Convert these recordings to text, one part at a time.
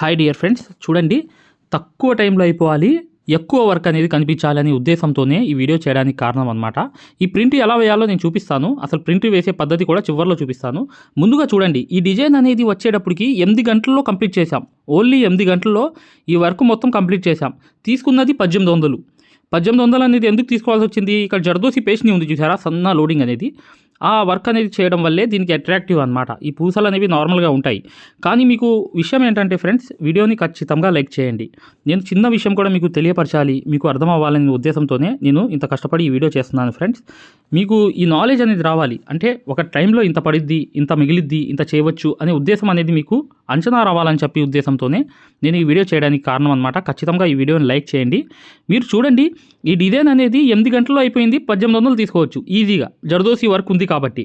Hi dear friends చూడండి తక్కువ టైంలో అయిపోవాలి ఎక్కువ వర్క్ అనేది కనిపించాలనే ఉద్దేశంతోనే ఈ వీడియో చేయడానికి కారణం అనమాట ఈ ప్రింట్ ఎలా వేయాలో నేను చూపిస్తాను. అసలు ప్రింట్ వేసే పద్ధతి కూడా చివరిలో చూపిస్తాను. ముందుగా చూడండి ఈ డిజైన్ అనేది వచ్చేటప్పటికి ఎనిమిది గంటల్లో కంప్లీట్ చేశాం. ఓన్లీ ఎనిమిది గంటల్లో ఈ వర్క్ మొత్తం కంప్లీట్ చేశాం. తీసుకున్నది పద్దెనిమిది వందలు. పద్దెనిమిది వందలు అనేది ఎందుకు తీసుకోవాల్సి వచ్చింది? ఇక్కడ జర్దోసి పేస్ట్ని ఉంది చూసారా? సన్న లోడింగ్ అనేది. ఆ వర్క్ అనేది చేయడం వల్లే దీనికి అట్రాక్టివ్ అనమాట ఈ పూసలు అనేవి నార్మల్గా ఉంటాయి. కానీ మీకు విషయం ఏంటంటే ఫ్రెండ్స్ వీడియోని ఖచ్చితంగా లైక్ చేయండి. నేను చిన్న విషయం కూడా మీకు తెలియపరచాలి. మీకు అర్థం అవ్వాలనే ఉద్దేశంతోనే నేను ఇంత కష్టపడి ఈ వీడియో చేస్తున్నాను ఫ్రెండ్స్ మీకు ఈ నాలెడ్జ్ అనేది రావాలి. అంటే ఒక టైంలో ఇంత పడిద్ది ఇంత మిగిలిద్ది ఇంత చేయవచ్చు అనే ఉద్దేశం అనేది మీకు అంచనా రావాలని చెప్పి ఉద్దేశంతోనే నేను ఈ వీడియో చేయడానికి కారణం అనమాట ఖచ్చితంగా ఈ వీడియోని లైక్ చేయండి. మీరు చూడండి ఈ డిజైన్ అనేది ఎనిమిది గంటల్లో అయిపోయింది పద్దెనిమిది వందలు తీసుకోవచ్చు. ఈజీగా. జర్దోసి వర్క్ ఉంది కాబట్టి.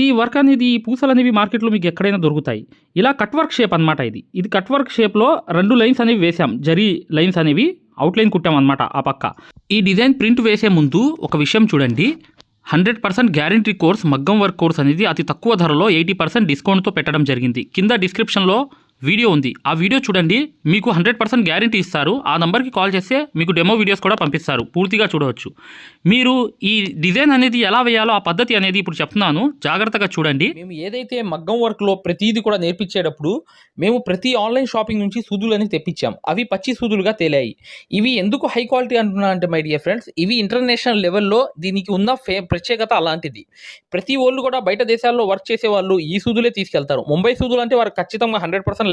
ఈ వర్క్ అనేది ఈ పూసలు అనేవి మార్కెట్లో మీకు ఎక్కడైనా దొరుకుతాయి. ఇలా కట్ వర్క్ షేప్ అనమాట ఇది. ఇది కట్ వర్క్ షేప్లో రెండు లైన్స్ అనేవి వేసాం జరీ లైన్స్ అనేవి అవుట్లైన్ కుట్టాం అనమాట ఆ పక్క. ఈ డిజైన్ ప్రింట్ వేసే ముందు ఒక విషయం చూడండి. హండ్రెడ్ పర్సెంట్ గ్యారంటీ కోర్స్ మగ్గం వర్క్ కోర్స్ అనేది అతి తక్కువ ధరలో ఎయిటీ పర్సెంట్ డిస్కౌంట్తో పెట్టడం జరిగింది. కింద డిస్క్రిప్షన్లో వీడియో ఉంది. ఆ వీడియో చూడండి. మీకు హండ్రెడ్ పర్సెంట్ గ్యారంటీ ఇస్తారు. ఆ నంబర్కి కాల్ చేస్తే మీకు డెమో వీడియోస్ కూడా పంపిస్తారు. పూర్తిగా చూడవచ్చు. మీరు ఈ డిజైన్ అనేది ఎలా వేయాలో ఆ పద్ధతి అనేది ఇప్పుడు చెప్తున్నాను. జాగ్రత్తగా చూడండి. మేము ఏదైతే మగ్గం వర్క్లో ప్రతిదీ కూడా నేర్పించేటప్పుడు మేము ప్రతి ఆన్లైన్ షాపింగ్ నుంచి సూదులు అనేది తెప్పించాం. అవి పచ్చి సూదులుగా తేలాయి. ఇవి ఎందుకు హై క్వాలిటీ అంటున్నా అంటే మై డియర్ ఫ్రెండ్స్ ఇవి ఇంటర్నేషనల్ లెవెల్లో దీనికి ఉన్న ఫే ప్రత్యేకత అలాంటిది. ప్రతి వాళ్ళు కూడా బయట దేశాల్లో వర్క్ చేసే వాళ్ళు ఈ సూదులే తీసుకెళ్తారు. ముంబై సూదులు అంటే వారు ఖచ్చితంగా హండ్రెడ్ పర్సెంట్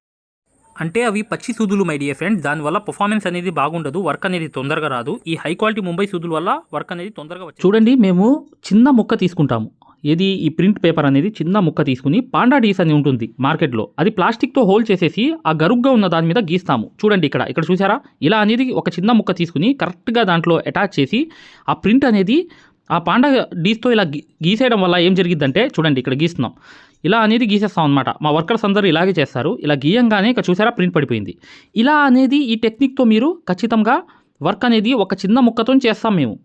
అంటే అవి పచ్చి సూదులు మై డియర్ ఫ్రెండ్స్ దానివల్ల పర్ఫార్మెన్స్ అనేది బాగుండదు వర్క్ అనేది తొందరగా రాదు. ఈ హై క్వాలిటీ ముంబై సూదుల వల్ల వర్క్ అనేది తొందరగా వచ్చి చూడండి మేము చిన్న ముక్క తీసుకుంటాము. ఏది ఈ ప్రింట్ పేపర్ అనేది చిన్న ముక్క తీసుకుని పాండా డీస్ అని ఉంటుంది మార్కెట్లో. అది ప్లాస్టిక్తో హోల్డ్ చేసేసి ఆ గరుగ్గా ఉన్న దాని మీద గీస్తాము. చూడండి ఇక్కడ ఇక్కడ చూసారా? ఇలా అనేది ఒక చిన్న ముక్క తీసుకుని కరెక్ట్గా దాంట్లో అటాచ్ చేసి ఆ ప్రింట్ అనేది ఆ పాండా డీస్తో ఇలా గీ- గీసేయడం వల్ల ఏం జరిగిద్దంటే చూడండి ఇక్కడ గీస్తున్నాం. ఇలా అనేది గీసేస్తాం అనమాట మా వర్కర్స్ అందరూ ఇలాగే చేస్తారు. ఇలా గీయంగానే ఇక చూసారా ప్రింట్ పడిపోయింది. ఇలా అనేది ఈ టెక్నిక్తో మీరు ఖచ్చితంగా వర్క్ అనేది ఒక చిన్న ముక్కతో చేస్తాం మేము.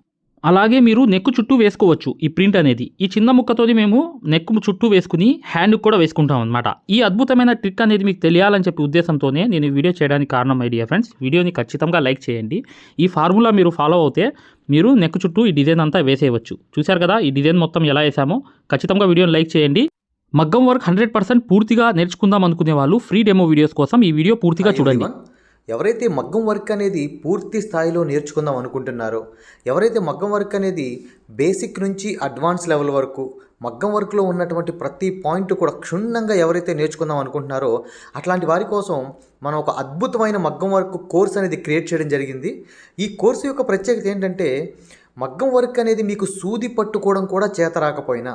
అలాగే మీరు నెక్ చుట్టూ వేసుకోవచ్చు ఈ ప్రింట్ అనేది. ఈ చిన్న ముక్కతోని మేము నెక్ చుట్టూ వేసుకుని హ్యాండ్ కూడా వేసుకుంటాం అనమాట ఈ అద్భుతమైన ట్రిక్ అనేది మీకు తెలియాలని చెప్పి ఉద్దేశంతోనే నేను వీడియో చేయడానికి కారణం ఐడియా ఫ్రెండ్స్ వీడియోని ఖచ్చితంగా లైక్ చేయండి. ఈ ఫార్ములా మీరు ఫాలో అవుతే మీరు నెక్ చుట్టూ ఈ డిజైన్ అంతా వేసేయవచ్చు. చూశారు కదా ఈ డిజైన్ మొత్తం ఎలా వేసామో? ఖచ్చితంగా వీడియోని లైక్ చేయండి. మగ్గం వర్క్ హండ్రెడ్ పర్సెంట్ పూర్తిగా నేర్చుకుందాం అనుకునే వాళ్ళు ఫ్రీ డెమో వీడియోస్ కోసం ఈ వీడియో పూర్తిగా చూడండి. ఎవరైతే మగ్గం వర్క్ అనేది పూర్తి స్థాయిలో నేర్చుకుందాం అనుకుంటున్నారో ఎవరైతే మగ్గం వర్క్ అనేది బేసిక్ నుంచి అడ్వాన్స్ లెవెల్ వరకు మగ్గం వర్క్లో ఉన్నటువంటి ప్రతి పాయింట్ కూడా క్షుణ్ణంగా ఎవరైతే నేర్చుకుందాం అనుకుంటున్నారో అట్లాంటి వారి కోసం మనం ఒక అద్భుతమైన మగ్గం వర్క్ కోర్స్ అనేది క్రియేట్ చేయడం జరిగింది ఈ కోర్సు యొక్క ప్రత్యేకత ఏంటంటే మగ్గం వర్క్ అనేది మీకు సూది పట్టుకోవడం కూడా చేత రాకపోయినా